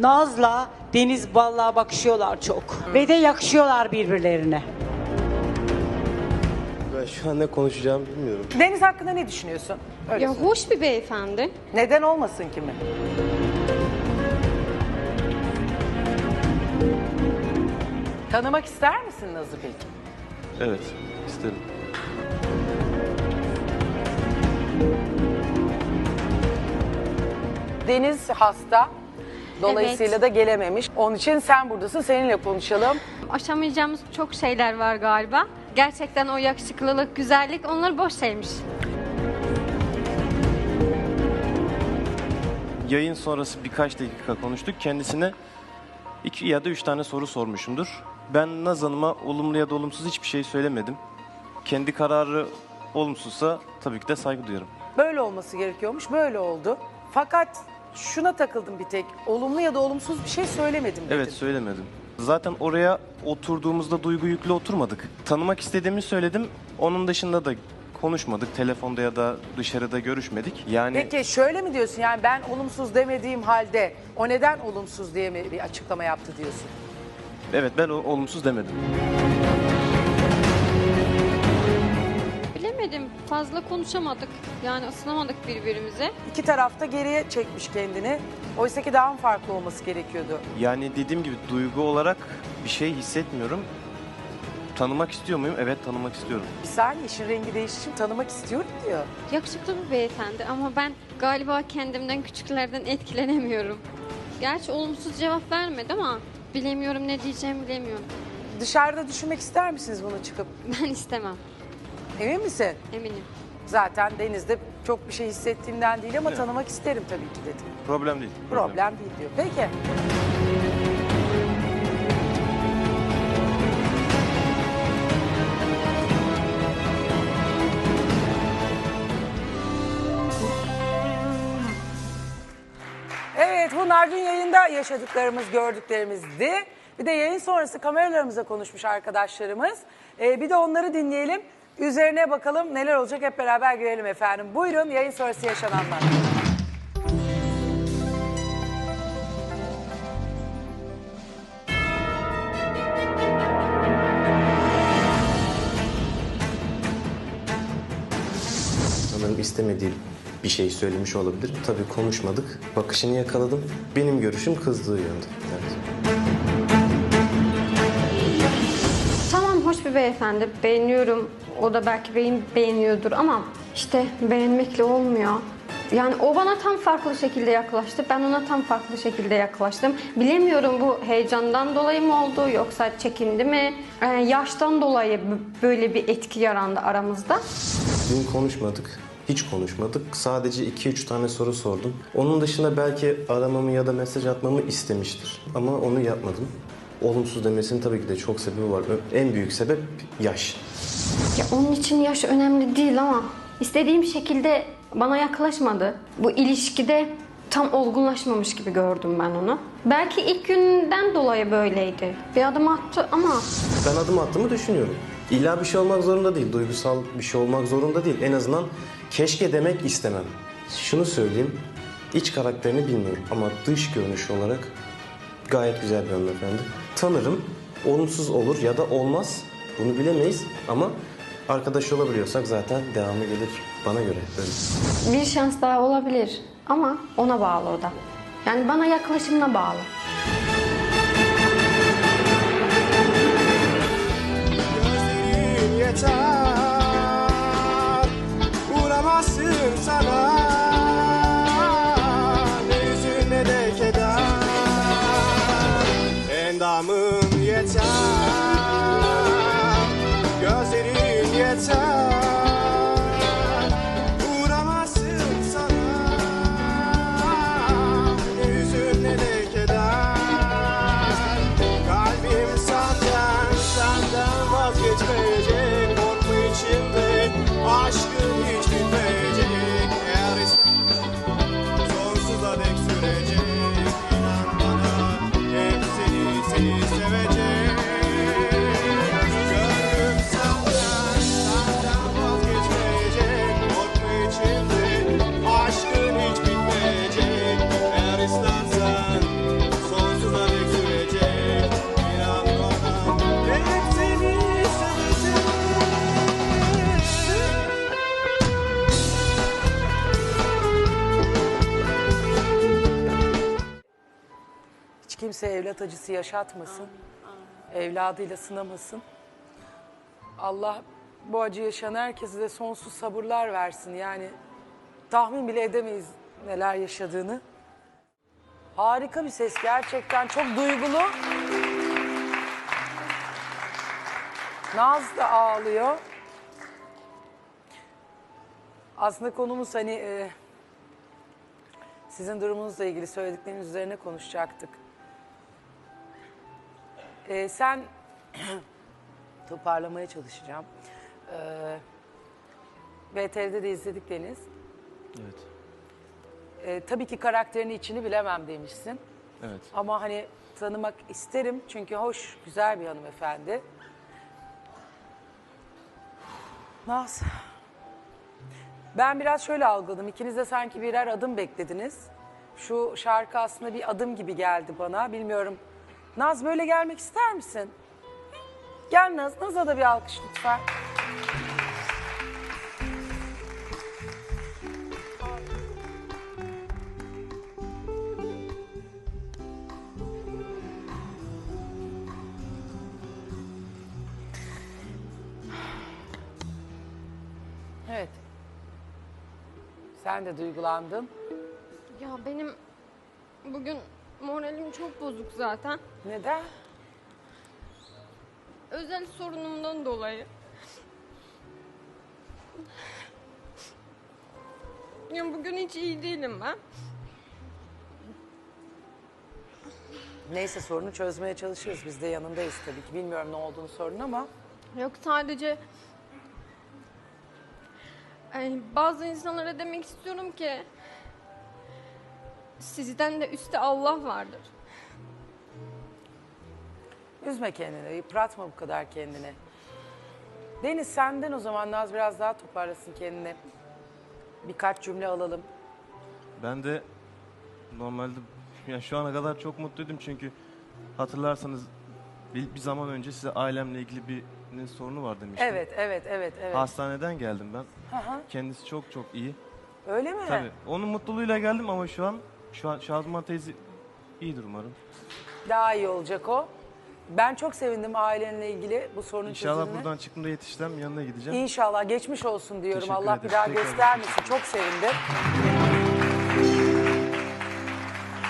Naz'la Deniz vallahi bakışıyorlar çok. Ve de yakışıyorlar birbirlerine. Ben şu an ne konuşacağımı bilmiyorum. Deniz hakkında ne düşünüyorsun? Öyle Ya söyle. hoş bir beyefendi. Neden olmasın ki mi? Tanımak ister misin Naz'ı peki? Evet, isterim. Deniz hasta. Dolayısıyla Evet. da gelememiş. Onun için sen buradasın. Seninle konuşalım. Aşamayacağımız çok şeyler var galiba. Gerçekten o yakışıklılık, güzellik onları boş şeymiş. Yayın sonrası birkaç dakika konuştuk. Kendisine iki ya da üç tane soru sormuşumdur. Ben Naz Hanım'a olumlu ya da olumsuz hiçbir şey söylemedim. Kendi kararı olumsuzsa tabii ki de saygı duyarım. Böyle olması gerekiyormuş. Böyle oldu. Fakat şuna takıldım bir tek. Olumlu ya da olumsuz bir şey söylemedim dedin. Evet söylemedim. Zaten oraya oturduğumuzda duygu yüklü oturmadık. Tanımak istediğimi söyledim. Onun dışında da konuşmadık. Telefonda ya da dışarıda görüşmedik. Yani Peki şöyle mi diyorsun yani ben olumsuz demediğim halde o neden olumsuz diye mi bir açıklama yaptı diyorsun? evet ben o- olumsuz demedim. Bilemedim, fazla konuşamadık. Yani ısınamadık birbirimize. İki tarafta geriye çekmiş kendini. Oysa ki daha mı farklı olması gerekiyordu? Yani dediğim gibi duygu olarak bir şey hissetmiyorum. Tanımak istiyor muyum? Evet tanımak istiyorum. Bir saniye işin rengi değişti şimdi tanımak istiyorum diyor. Yakışıklı bir beyefendi ama ben galiba kendimden küçüklerden etkilenemiyorum. Gerçi olumsuz cevap vermedi ama bilemiyorum ne diyeceğimi bilemiyorum. Dışarıda düşünmek ister misiniz bunu çıkıp? Ben istemem, Emin misin? eminim. Zaten Deniz'de çok bir şey hissettiğimden değil ama Evet. tanımak isterim tabii ki dedi. Problem değil. Problem değil diyor. Peki. Evet bunlar dün yayında yaşadıklarımız, gördüklerimizdi. Bir de yayın sonrası kameralarımıza konuşmuş arkadaşlarımız. Ee, bir de onları dinleyelim. Üzerine bakalım neler olacak hep beraber görelim efendim. Buyurun yayın sonrası yaşananlar. Sanırım istemediği bir şey söylemiş olabilir. Tabii konuşmadık. Bakışını yakaladım. Benim görüşüm kızdığı yönde. Evet. Bir beyefendi. Beğeniyorum. O da belki beğen beğeniyordur ama işte beğenmekle olmuyor. Yani o bana tam farklı şekilde yaklaştı. Ben ona tam farklı şekilde yaklaştım. Bilemiyorum bu heyecandan dolayı mı oldu yoksa çekindi mi? Ee, yaştan dolayı böyle bir etki yarandı aramızda. Dün konuşmadık. Hiç konuşmadık. Sadece 2-3 tane soru sordum. Onun dışında belki aramamı ya da mesaj atmamı istemiştir. Ama onu yapmadım. Olumsuz demesinin tabii ki de çok sebebi var. En büyük sebep yaş. Ya onun için yaş önemli değil ama istediğim şekilde bana yaklaşmadı. Bu ilişkide tam olgunlaşmamış gibi gördüm ben onu. Belki ilk günden dolayı böyleydi. Bir adım attı ama Ben adım attığımı düşünüyorum. İlla bir şey olmak zorunda değil. Duygusal bir şey olmak zorunda değil. En azından keşke demek istemem. Şunu söyleyeyim. iç karakterini bilmiyorum ama dış görünüş olarak gayet güzel bir hanımefendi. Tanırım. Olumsuz olur ya da olmaz. Bunu bilemeyiz ama arkadaş olabiliyorsak zaten devamı gelir bana göre. Böyle. bir şans daha olabilir. Ama ona bağlı o da. Yani bana yaklaşımına bağlı. Gözlerin yeter evlat acısı yaşatmasın. Evladıyla sınamasın. Allah bu acı yaşayan herkese de sonsuz sabırlar versin. Yani tahmin bile edemeyiz neler yaşadığını. Harika bir ses gerçekten çok duygulu. Naz da ağlıyor. Aslında konumuz hani e, sizin durumunuzla ilgili söyledikleriniz üzerine konuşacaktık. E, sen toparlamaya çalışacağım. E, VTR'de de izledik Deniz. Evet. E, tabii ki karakterini içini bilemem demişsin. Evet. Ama hani tanımak isterim çünkü hoş, güzel bir hanımefendi. Naz. Ben biraz şöyle algıladım. İkiniz de sanki birer adım beklediniz. Şu şarkı aslında bir adım gibi geldi bana. Bilmiyorum. Naz böyle gelmek ister misin? Gel Naz. Naz'a da bir alkış lütfen. Evet. Sen de duygulandın. Ya benim bugün moralim çok bozuk zaten. Neden? Özel sorunumdan dolayı. Ya bugün hiç iyi değilim ben. Neyse sorunu çözmeye çalışırız. Biz de yanındayız tabii ki. Bilmiyorum ne olduğunu sorun ama. Yok sadece Ay, bazı insanlara demek istiyorum ki sizden de üstte Allah vardır. Üzme kendini, yıpratma bu kadar kendini. Deniz senden o zaman Naz biraz daha toparlasın kendini. Birkaç cümle alalım. Ben de normalde ya şu ana kadar çok mutluydum çünkü hatırlarsanız bir, bir zaman önce size ailemle ilgili bir ne sorunu var demiştim. Evet, evet, evet, evet. Hastaneden geldim ben. Hı. Kendisi çok çok iyi. Öyle mi? Tabii. Onun mutluluğuyla geldim ama şu an şu an Şadıman teyze iyidir umarım. Daha iyi olacak o. Ben çok sevindim ailenle ilgili bu sorunun İnşallah çözümüne. buradan çıktığımda yetişsem yanına gideceğim. İnşallah geçmiş olsun diyorum. Teşekkür Allah bir ederim. daha Tekrar göstermesin. Çok sevindim.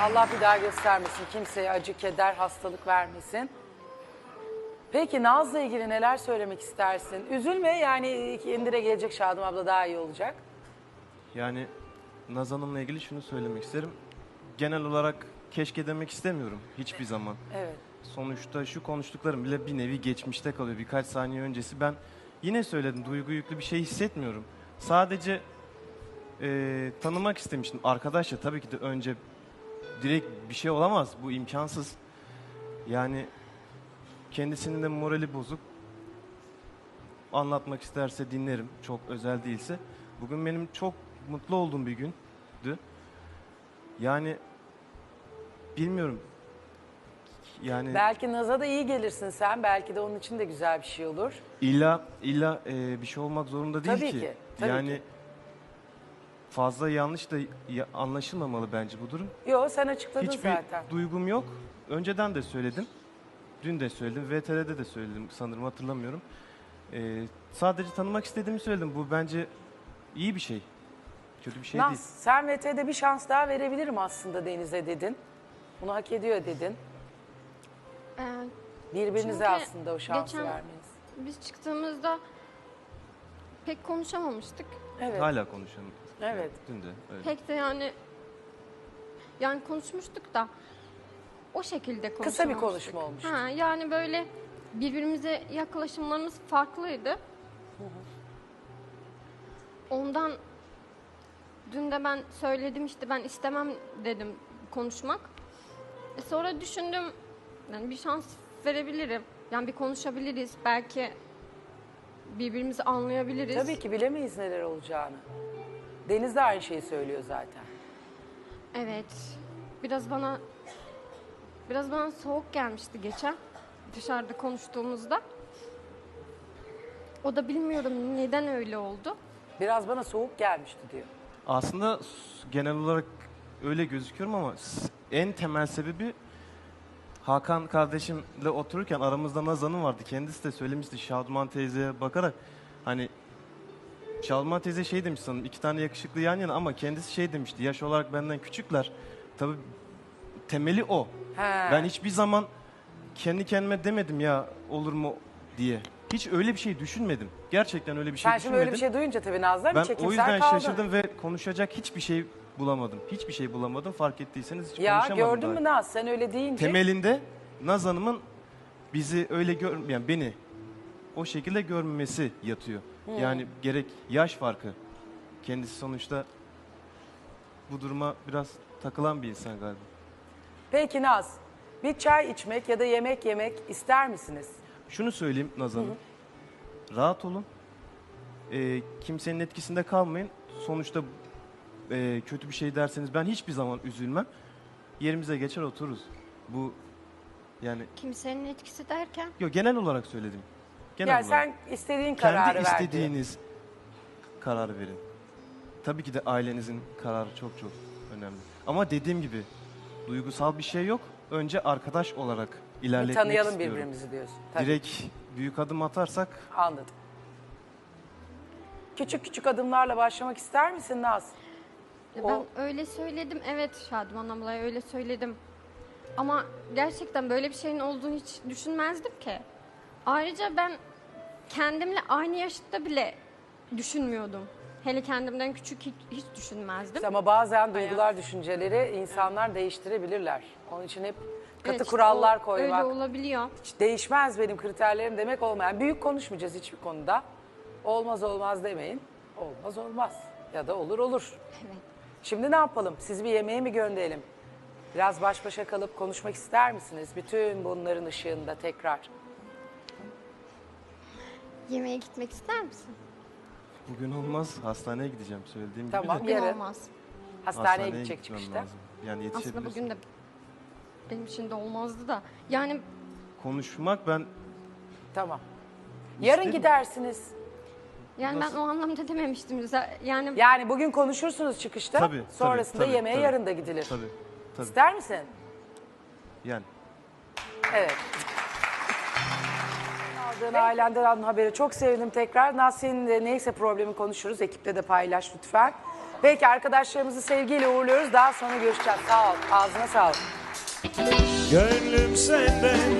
Allah bir daha göstermesin. Kimseye acı, keder, hastalık vermesin. Peki Naz'la ilgili neler söylemek istersin? Üzülme yani Indire gelecek Şadım abla daha iyi olacak. Yani Naz Hanım'la ilgili şunu söylemek isterim. Genel olarak keşke demek istemiyorum hiçbir zaman. Evet. Sonuçta şu konuştuklarım bile bir nevi geçmişte kalıyor. Birkaç saniye öncesi ben yine söyledim duygu yüklü bir şey hissetmiyorum. Sadece eee, tanımak istemiştim. Arkadaşla tabii ki de önce direkt bir şey olamaz. Bu imkansız. Yani kendisinin de morali bozuk. Anlatmak isterse dinlerim. Çok özel değilse. Bugün benim çok mutlu olduğum bir gündü. Yani bilmiyorum. Yani Belki Naz'a da iyi gelirsin sen. Belki de onun için de güzel bir şey olur. İlla illa e, bir şey olmak zorunda değil Tabii ki. tabii yani ki. fazla yanlış da ya- anlaşılmamalı bence bu durum. Yo sen açıkladın Hiçbir zaten. duygum yok. Önceden de söyledim. Dün de söyledim. VTR'de de söyledim sanırım hatırlamıyorum. E, sadece tanımak istediğimi söyledim. Bu bence iyi bir şey. Kötü bir şey Naz değil. sen VT'de bir şans daha verebilirim aslında Deniz'e dedin. Bunu hak ediyor dedin. Ee, Birbirinize Çünkü aslında o şansı geçen- vermeniz. biz çıktığımızda pek konuşamamıştık. Evet. Hala konuşalım. Evet. Dün de öyle. Pek de yani yani konuşmuştuk da o şekilde konuşamamıştık. Kısa bir konuşma olmuştu. Ha, yani böyle birbirimize yaklaşımlarımız farklıydı. Ondan dün de ben söyledim işte ben istemem dedim konuşmak. E sonra düşündüm yani bir şans verebilirim. Yani bir konuşabiliriz. Belki birbirimizi anlayabiliriz. Tabii ki bilemeyiz neler olacağını. Deniz de aynı şeyi söylüyor zaten. Evet. Biraz bana biraz bana soğuk gelmişti geçen dışarıda konuştuğumuzda. O da bilmiyorum neden öyle oldu. Biraz bana soğuk gelmişti diyor. Aslında genel olarak öyle gözüküyorum ama en temel sebebi Hakan kardeşimle otururken aramızda Naz Hanım vardı. Kendisi de söylemişti Şaduman teyzeye bakarak hani Şaduman teyze şey demiş sanırım iki tane yakışıklı yan yana ama kendisi şey demişti yaş olarak benden küçükler. Tabii temeli o. He. Ben hiçbir zaman kendi kendime demedim ya olur mu diye. Hiç öyle bir şey düşünmedim. Gerçekten öyle bir şey Sen şimdi düşünmedim. öyle bir şey duyunca tabii Nazlı bir ben çekimsel o yüzden kaldın. şaşırdım ve konuşacak hiçbir şey bulamadım. Hiçbir şey bulamadım. Fark ettiyseniz hiç Ya konuşamadım. gördün daha. mü Naz sen öyle deyince. Temelinde Naz Hanım'ın bizi öyle gör yani beni o şekilde görmemesi yatıyor. Hmm. Yani gerek yaş farkı. Kendisi sonuçta bu duruma biraz takılan bir insan galiba. Peki Naz bir çay içmek ya da yemek yemek ister misiniz? Şunu söyleyeyim Naz Hanım. Rahat olun. Ee, kimsenin etkisinde kalmayın. Sonuçta e, kötü bir şey derseniz ben hiçbir zaman üzülmem. Yerimize geçer otururuz. Bu yani Kimsenin etkisi derken yok genel olarak söyledim. Genel yani olarak. sen istediğin kararı kendi ver diyor. istediğiniz kararı verin. Tabii ki de ailenizin kararı çok çok önemli. Ama dediğim gibi duygusal bir şey yok. Önce arkadaş olarak Bir ilerletmek tanıyalım istiyorum. birbirimizi diyorsun. Tabii. Direkt büyük adım atarsak Anladım. Küçük küçük adımlarla başlamak ister misin Naz? Ben O- öyle söyledim. Evet Şaduman ablaya öyle söyledim. Ama gerçekten böyle bir şeyin olduğunu hiç düşünmezdim ki. Ayrıca ben kendimle aynı yaşta bile düşünmüyordum. Hele kendimden küçük hiç, hiç düşünmezdim. Ama bazen duygular, düşünceleri insanlar değiştirebilirler. Onun için hep katı Evet, işte kurallar o- koymak. Öyle olabiliyor. Hiç değişmez benim kriterlerim demek olmayan. Büyük konuşmayacağız hiçbir konuda. Olmaz olmaz demeyin. Olmaz olmaz. Ya da olur olur. Evet. Şimdi ne yapalım? Siz bir yemeğe mi gönderelim? Biraz baş başa kalıp konuşmak ister misiniz? Bütün bunların ışığında tekrar. Yemeğe gitmek ister misin? bugün olmaz. Hastaneye gideceğim söylediğim Tamam. gibi de. Bugün Yarın. olmaz. Hastaneye, gidecek gitmem çıkışta. lazım. Yani Aslında bugün de benim için de olmazdı da. Yani Konuşmak ben Tamam. Yarın İsterim. gidersiniz. Yani ben o anlamda dememiştim. Yani Yani bugün konuşursunuz çıkışta. Tabii, tabii, Sonrasında tabii, yemeğe tabii. yarın da gidilir. tabii tabii İster misin? yani Evet. Aldığın ailenden aldığın haberi çok sevindim tekrar. Naz senin de neyse problemi konuşuruz. Ekiple de paylaş lütfen. Peki arkadaşlarımızı sevgiyle uğurluyoruz. Daha sonra görüşeceğiz. Sağ ol. Ağzına sağlık. Gönlüm senden